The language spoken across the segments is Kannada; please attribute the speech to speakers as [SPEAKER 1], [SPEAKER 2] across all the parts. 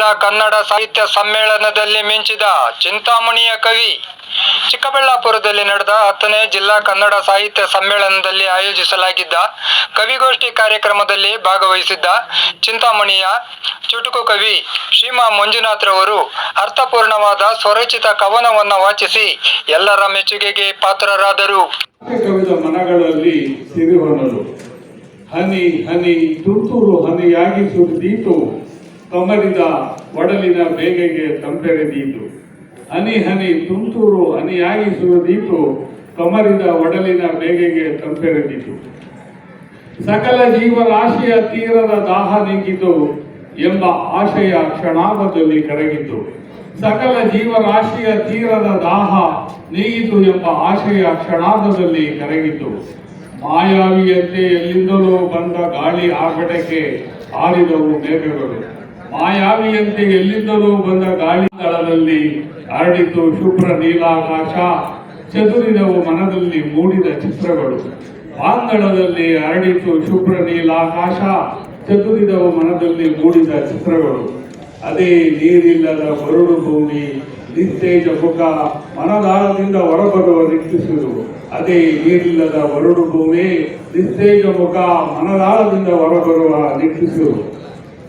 [SPEAKER 1] ಜಿಲ್ಲಾ ಕನ್ನಡ ಸಾಹಿತ್ಯ ಸಮ್ಮೇಳನದಲ್ಲಿ ಮಿಂಚಿದ ಚಿಂತಾಮಣಿಯ ಕವಿ ಚಿಕ್ಕಬಳ್ಳಾಪುರದಲ್ಲಿ ನಡೆದ ಹತ್ತನೇ ಜಿಲ್ಲಾ ಕನ್ನಡ ಸಾಹಿತ್ಯ ಸಮ್ಮೇಳನದಲ್ಲಿ ಆಯೋಜಿಸಲಾಗಿದ್ದ ಕವಿಗೋಷ್ಠಿ ಕಾರ್ಯಕ್ರಮದಲ್ಲಿ ಭಾಗವಹಿಸಿದ್ದ ಚಿಂತಾಮಣಿಯ ಚುಟುಕು ಕವಿ ಶ್ರೀಮಾ ಮಂಜುನಾಥ್ರವರು ಅರ್ಥಪೂರ್ಣವಾದ ಸ್ವರಚಿತ ಕವನವನ್ನು ವಾಚಿಸಿ ಎಲ್ಲರ ಮೆಚ್ಚುಗೆಗೆ ಪಾತ್ರರಾದರು.
[SPEAKER 2] ಮನಗಳಲ್ಲಿ ಹನಿ ಹನಿ ತುಂತುರು ಹನಿಯಾಗಿ ಸುರಿದೀತು ಕಮರಿದ ಒಡಲಿನ ಬೇಗೆಗೆ ತಂಪೆರೆದೀತು ಹನಿ ಹನಿ ತುಂತುರು ಹನಿಯಾಗಿ ಸುರಿದೀತು ಕಮರಿದ ಒಡಲಿನ ಬೇಗೆಗೆ ತಂಪೆರೆದೀತು ಸಕಲ ಜೀವರಾಶಿಯ ತೀರದ ದಾಹ ನೀಗಿತು ಎಂಬ ಆಶಯ ಕ್ಷಣಾಭದಲ್ಲಿ ಕರಗಿತು. ಸಕಲ ಜೀವರಾಶಿಯ ತೀರದ ದಾಹ ನೀಗಿತು ಎಂಬ ಆಶಯ ಕ್ಷಣಾಭದಲ್ಲಿ ಕರಗಿತು. ಮಾಯಾವಿಯಂತೆ ಎಲ್ಲಿಂದಲೂ ಬಂದ ಗಾಳಿ ಆರ್ಭಟಕ್ಕೆ ಆರಿದವು ಮೇಘಗಳು. ಮಾಯಾವಿಯಂತೆ ಎಲ್ಲಿಂದಲೂ ಬಂದ ಗಾಳಿ ದಳದಲ್ಲಿ ಹರಡಿತು ಶುಭ್ರ ನೀಲಾಕಾಶ. ಚದುರಿದವು ಮನದಲ್ಲಿ ಮೂಡಿದ ಚಿತ್ರಗಳು. ಆಂಗಳದಲ್ಲಿ ಹರಡಿತು ಶುಭ್ರ ನೀಲಾಕಾಶ. ಚದುರಿದವು ಮನದಲ್ಲಿ ಮೂಡಿದ ಚಿತ್ರಗಳು. ಅದೇ ನೀರಿಲ್ಲದ ಬರುಡು ಭೂಮಿ ನಿಸ್ತೇಜ ಮುಖ ಮನದಾಳದಿಂದ ಹೊರಬರುವ ನಿಟ್ಟಿಸಿದರು ಅದೇ ನೀರಿಲ್ಲದ ಬರುಡು ಭೂಮಿ ನಿಸ್ತೇಜ ಮುಖ ಮನದಾಳದಿಂದ ಹೊರಬರುವ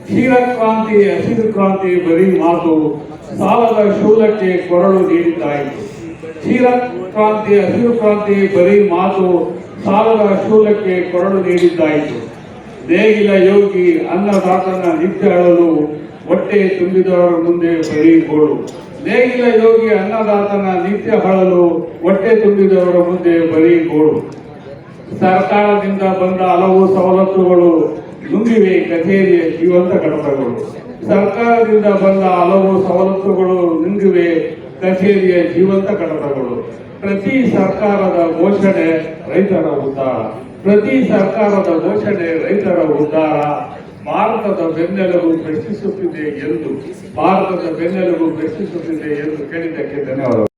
[SPEAKER 2] ನಿಟ್ಟಿಸುವುದು ಕ್ಷೀರಕ್ರಾಂತಿ ಹಸಿರು ಕ್ರಾಂತಿ ಬರೀ ಮಾತು, ಸಾಲದ ಶೂಲಕ್ಕೆ ಕೊರಳು ನೀಡಿದ್ದಾಯಿತು ಕ್ಷೀರ ಕ್ರಾಂತಿ ಹಸಿರು ಕ್ರಾಂತಿ ಬರೀ ಮಾತು, ಸಾಲದ ಶೂಲಕ್ಕೆ ಕೊರಳು ನೀಡಿದ್ದಾಯಿತು ನೇಗಿಲ ಯೋಗಿ, ಅನ್ನದಾತನ ನಿತ್ಯ ಅಳಲು, ಹೊಟ್ಟೆ ತುಂಬಿದವರ ಮುಂದೆ ಬರೀ ಗೋಳು. ನೇಗಿಲ ಯೋಗಿ, ಅನ್ನದಾತನ ನಿತ್ಯ ಹಳಲು ಹೊಟ್ಟೆ ತುಂಬಿದವರ ಮುಂದೆ ಬರೀ ಗೋಳು. ಸರ್ಕಾರದಿಂದ ಬಂದ ಹಲವು ಸವಲತ್ತುಗಳು ನುಂಗಿವೆ ಕಚೇರಿಯ ಜೀವಂತ ಘಟಕಗಳು ಸರ್ಕಾರದಿಂದ ಬಂದ ಹಲವು ಸವಲತ್ತುಗಳು ನುಂಗಿವೆ ಕಚೇರಿಯ ಜೀವಂತ ಘಟಕಗಳು ಪ್ರತಿ ಸರ್ಕಾರದ ಘೋಷಣೆ ರೈತರ ಉದ್ಧಾರ. ಪ್ರತಿ ಸರ್ಕಾರದ ಘೋಷಣೆ ರೈತರ ಉದ್ಧಾರ. ಭಾರತದ ಬೆನ್ನೆಲುಬು ಪ್ರಶ್ನಿಸುತ್ತಿದೆ ಎಂದು, ಭಾರತದ ಬೆನ್ನೆಲುಬು ಪ್ರಶ್ನಿಸುತ್ತಿದೆ ಎಂದು ಕೇಳಿದ್ದಕ್ಕೆ ಧನ್ಯವಾದಗಳು.